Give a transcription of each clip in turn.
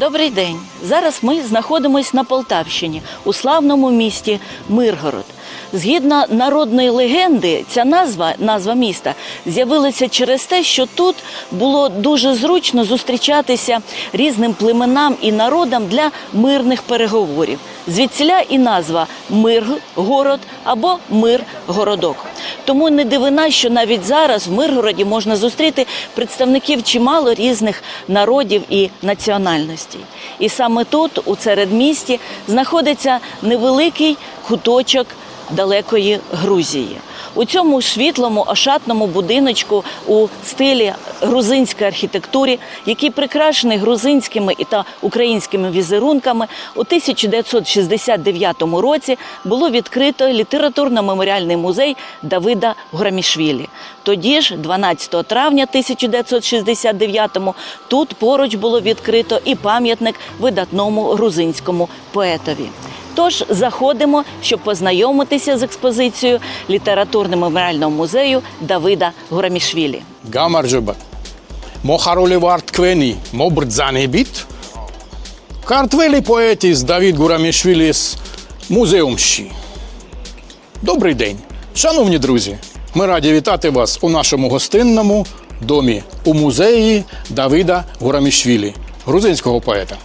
Добрий день. Зараз ми знаходимось на Полтавщині у славному місті Миргород. Згідно народної легенди, ця назва, назва міста, з'явилася через те, що тут було дуже зручно зустрічатися різним племенам і народам для мирних переговорів. Звідсіля і назва Миргород або Миргородок. Тому не дивина, що навіть зараз в Миргороді можна зустріти представників чимало різних народів і національностей. І саме тут, у середмісті, знаходиться невеликий куточок далекої Грузії. У цьому світлому ошатному будиночку у стилі грузинської архітектури, який прикрашений грузинськими і та українськими візерунками, у 1969 році було відкрито літературно-меморіальний музей Давида Грамішвілі. Тоді ж, 12 травня 1969-му, тут поруч було відкрито і пам'ятник видатному грузинському поетові. Тож заходимо, щоб познайомитися з експозицією літературно-меморіального музею Давида Горамішвілі. Гамарджоба. Мохароли вартквені, мобрдзаний біт. Картвелі поетіс Давід з музеумщі. Добрий день, шановні друзі. Ми раді вітати вас у нашому гостинному домі у музеї Давида Гурамішвілі, грузинського поета.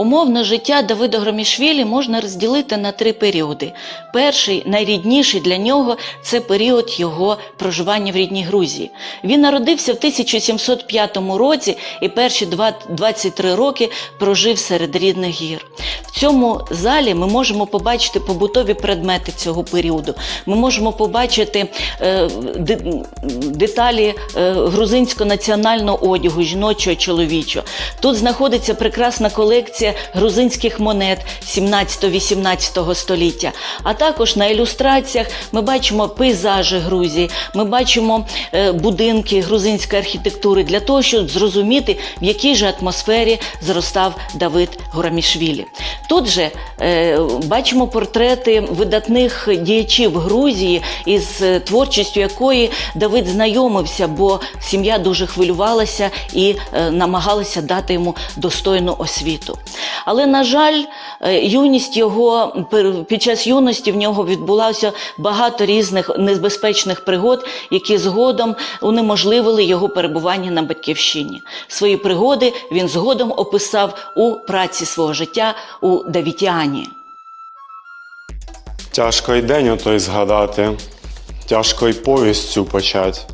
Умовне життя Давида Громішвілі можна розділити на три періоди. Перший, найрідніший для нього, це період його проживання в рідній Грузії. Він народився в 1705 році і перші 23 роки прожив серед рідних гір. В цьому залі ми можемо побачити побутові предмети цього періоду. Ми можемо побачити е, деталі е, грузинського національного одягу, жіночого, чоловічого. Тут знаходиться прекрасна колекція грузинських монет 17-18 століття. А також на ілюстраціях ми бачимо пейзажі Грузії, ми бачимо е, будинки грузинської архітектури для того, щоб зрозуміти, в якій же атмосфері зростав Давид Гурамішвілі. Тут же е, бачимо портрети видатних діячів Грузії, із е, творчістю якої Давид знайомився, бо сім'я дуже хвилювалася і намагалася дати йому достойну освіту. Але, на жаль, е, юність його під час юності в нього відбулося багато різних небезпечних пригод, які згодом унеможливили його перебування на батьківщині. Свої пригоди він згодом описав у праці свого життя у Давітіані. Тяжко й день отой згадати, тяжко й повість цю почать.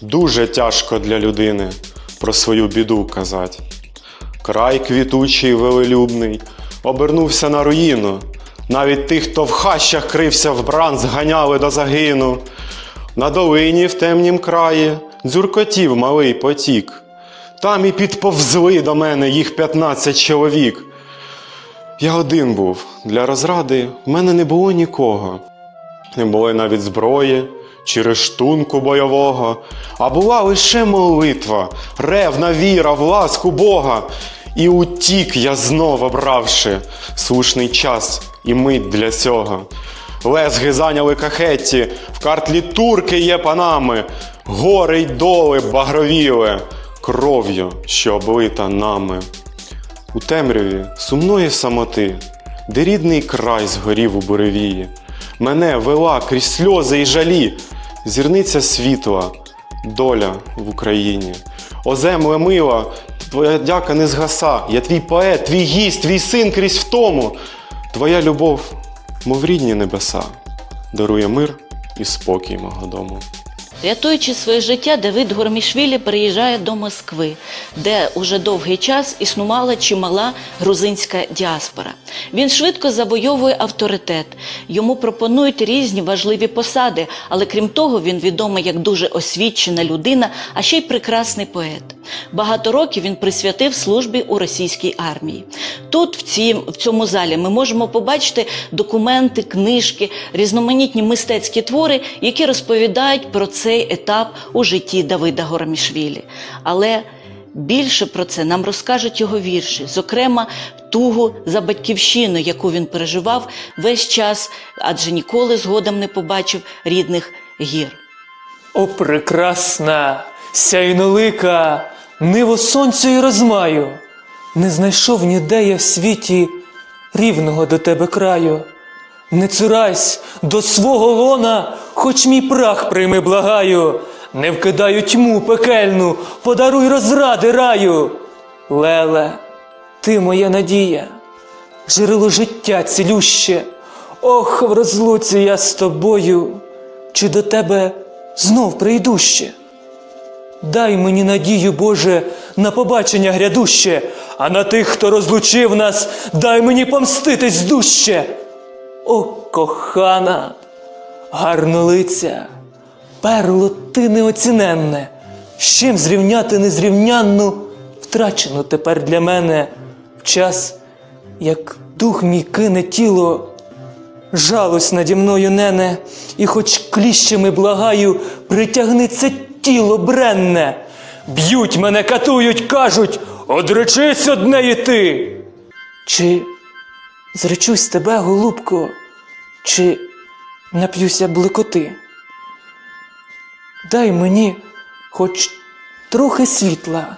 Дуже тяжко для людини про свою біду казать. Край квітучий, велелюбний, обернувся на руїну. Навіть тих, хто в хащах крився в бран, зганяли до загину. На долині в темнім краї дзюркотів малий потік. Там і підповзли до мене їх п'ятнадцять чоловік. Я один був. Для розради в мене не було нікого. Не було навіть зброї чи рештунку бойового, а була лише молитва, ревна віра в ласку Бога. І утік я знов обравши слушний час і мить для цього. Лезги зайняли кахетті, в картлі турки є панами, гори й доли багровіли, кров'ю, що облита нами. У темряві сумної самоти, де рідний край згорів у буревії, мене вела крізь сльози і жалі, зірниця світла, доля в Україні. О земле мила, твоя дяка не згаса, я твій поет, твій гість, твій син крізь втому. Твоя любов, мов рідні небеса, дарує мир і спокій мого дому. Рятуючи своє життя, Давид Гормішвілі переїжджає до Москви, де уже довгий час існувала чимала грузинська діаспора. Він швидко завойовує авторитет. Йому пропонують різні важливі посади, але крім того, він відомий як дуже освічена людина, а ще й прекрасний поет. Багато років він присвятив службі у російській армії. Тут, в, цій, в цьому залі, ми можемо побачити документи, книжки, різноманітні мистецькі твори, які розповідають про цей етап у житті Давида Горамішвілі. Але більше про це нам розкажуть його вірші, зокрема, тугу за батьківщину, яку він переживав весь час, адже ніколи згодом не побачив рідних гір. О, прекрасна, сяйнолика, ниво сонцю і розмаю, Не знайшов ніде я в світі рівного до тебе краю. Не цурайсь до свого лона, хоч мій прах прийми, благаю, не вкидаю тьму пекельну, подаруй розради раю. Леле, ти моя надія, джерело життя цілюще. Ох, в розлуці я з тобою, чи до тебе знов прийду ще? Дай мені надію, Боже, на побачення грядуще, а на тих, хто розлучив нас, дай мені помститись дужче. О, кохана, гарнолиця, перло ти неоціненне, з чим зрівняти незрівнянну, втрачену тепер для мене в час, як дух мій кине тіло, жалось наді мною нене, і хоч кліщами благаю, притягни це тіло бренне. Б'ють мене, катують, кажуть, одречись од неї ти. Чи зречусь тебе, голубко, чи нап'юся блекоти? Дай мені хоч трохи світла,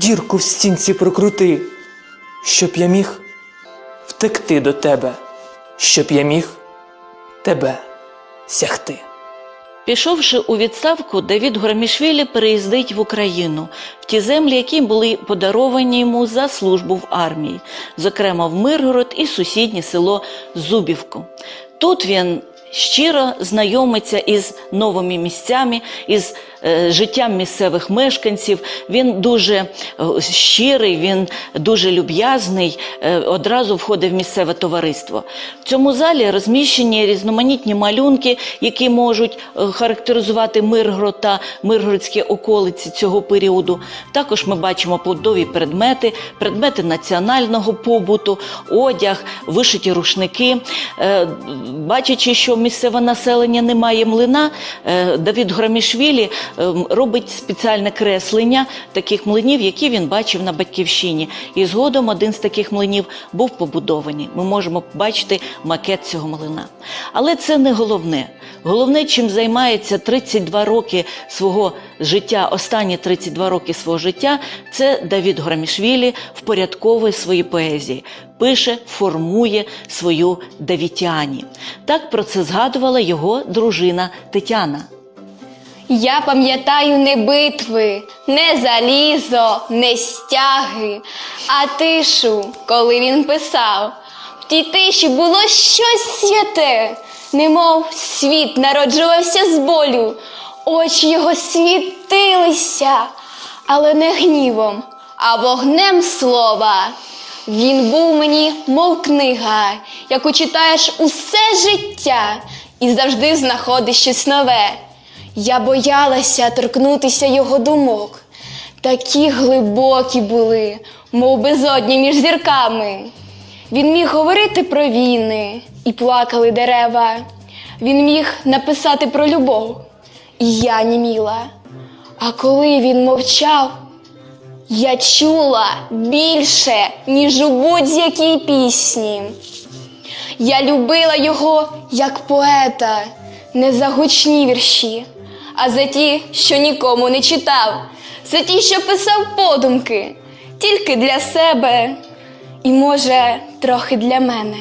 дірку в стінці прокрути, щоб я міг втекти до тебе, щоб я міг тебе сягти. Пішовши у відставку, Давід Громішвілі переїздить в Україну, в ті землі, які були подаровані йому за службу в армії, зокрема в Миргород і сусіднє село Зубівку. Тут він щиро знайомиться із новими місцями, із життям місцевих мешканців. Він дуже е, щирий, він дуже люб'язний, е, одразу входить в місцеве товариство. В цьому залі розміщені різноманітні малюнки, які можуть е, характеризувати Миргород та миргородські околиці цього періоду. Також ми бачимо плодові предмети, предмети національного побуту, одяг, вишиті рушники. Е, Бачачи, що місцеве населення не має млина, е, Давід Громішвілі е, робить спеціальне креслення таких млинів, які він бачив на батьківщині. І згодом один з таких млинів був побудований. Ми можемо побачити макет цього млина. Але це не головне. Головне, чим займається 32 роки свого життя, останні 32 роки свого життя, це Давід Громішвілі впорядковує свої поезії, пише, формує свою Давітяні. Так про це згадувала його дружина Тетяна. Я пам'ятаю не битви, не залізо, не стяги, а тишу, коли він писав. В тій тиші було щось святе, немов світ народжувався з болю, очі його світилися, але не гнівом, а вогнем слова. Він був мені, мов книга, яку читаєш усе життя і завжди знаходиш щось нове. Я боялася торкнутися його думок. Такі глибокі були, мов безодні між зірками. Він міг говорити про війни і плакали дерева. Він міг написати про любов, і я німіла. А коли він мовчав, я чула більше, ніж у будь-якій пісні. Я любила його як поета, не за гучні вірші, а за ті, що нікому не читав, за ті, що писав подумки, тільки для себе і, може, трохи для мене.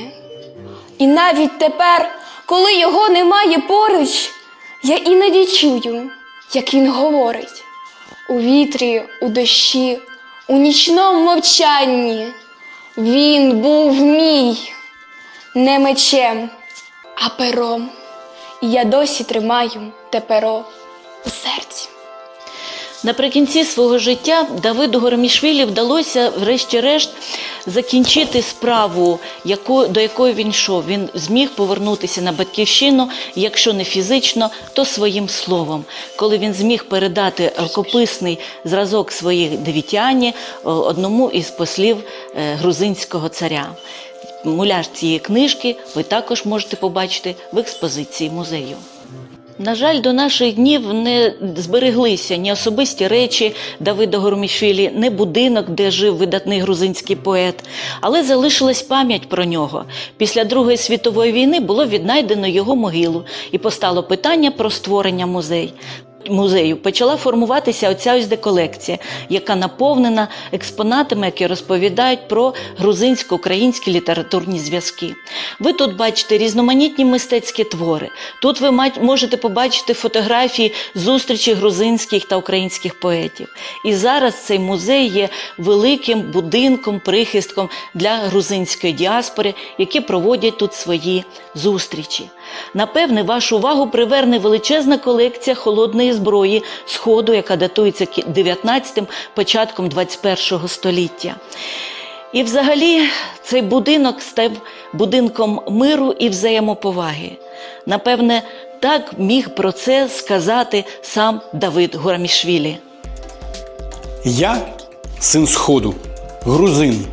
І навіть тепер, коли його немає поруч, я іноді чую, як він говорить у вітрі, у дощі, у нічному мовчанні. Він був мій не мечем, а пером. І я досі тримаю те перо у серці. Наприкінці свого життя Давиду Горомішвілі вдалося, врешті-решт, закінчити справу, яку, до якої він йшов. Він зміг повернутися на батьківщину, якщо не фізично, то своїм словом. Коли він зміг передати рукописний зразок своїх девітяні одному із послів е, грузинського царя. Муляж цієї книжки ви також можете побачити в експозиції музею. На жаль, до наших днів не збереглися ні особисті речі Давида Гормішвілі, ні будинок, де жив видатний грузинський поет, але залишилась пам'ять про нього. Після Другої світової війни було віднайдено його могилу і постало питання про створення музею. Музею почала формуватися оця ось де колекція, яка наповнена експонатами, які розповідають про грузинсько-українські літературні зв'язки. Ви тут бачите різноманітні мистецькі твори. Тут ви можете побачити фотографії зустрічі грузинських та українських поетів. І зараз цей музей є великим будинком, прихистком для грузинської діаспори, які проводять тут свої зустрічі. Напевне, вашу увагу приверне величезна колекція холодної зброї Сходу, яка датується 19-м, початком 21-го століття. І взагалі цей будинок став будинком миру і взаємоповаги. Напевне, так міг про це сказати сам Давид Гурамішвілі. Я син Сходу, грузин,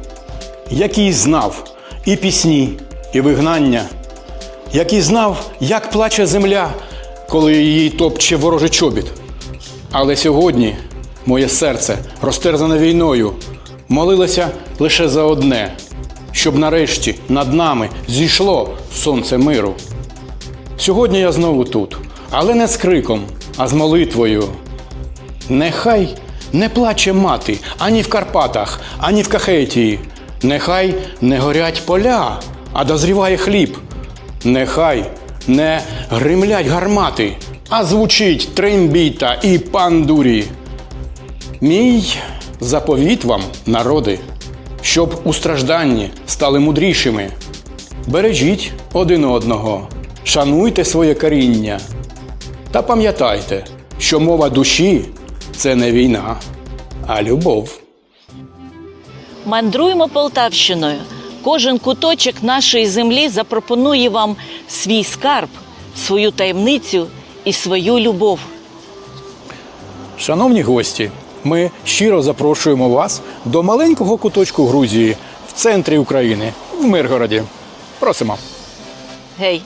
який знав і пісні, і вигнання, який знав, як плаче земля, коли її топче ворожий чобіт. Але сьогодні моє серце, розтерзане війною, молилося лише за одне, щоб нарешті над нами зійшло сонце миру. Сьогодні я знову тут, але не з криком, а з молитвою. Нехай не плаче мати ані в Карпатах, ані в Кахетії. Нехай не горять поля, а дозріває хліб. Нехай не гримлять гармати, а звучить трембіта і пандурі. Мій заповіт вам, народи, щоб у стражданні стали мудрішими. Бережіть один одного, шануйте своє коріння. Та пам'ятайте, що мова душі це не війна, а любов. Мандруємо Полтавщиною. Кожен куточок нашої землі запропонує вам свій скарб, свою таємницю і свою любов. Шановні гості, ми щиро запрошуємо вас до маленького куточку Грузії в центрі України, в Миргороді. Просимо. Гей,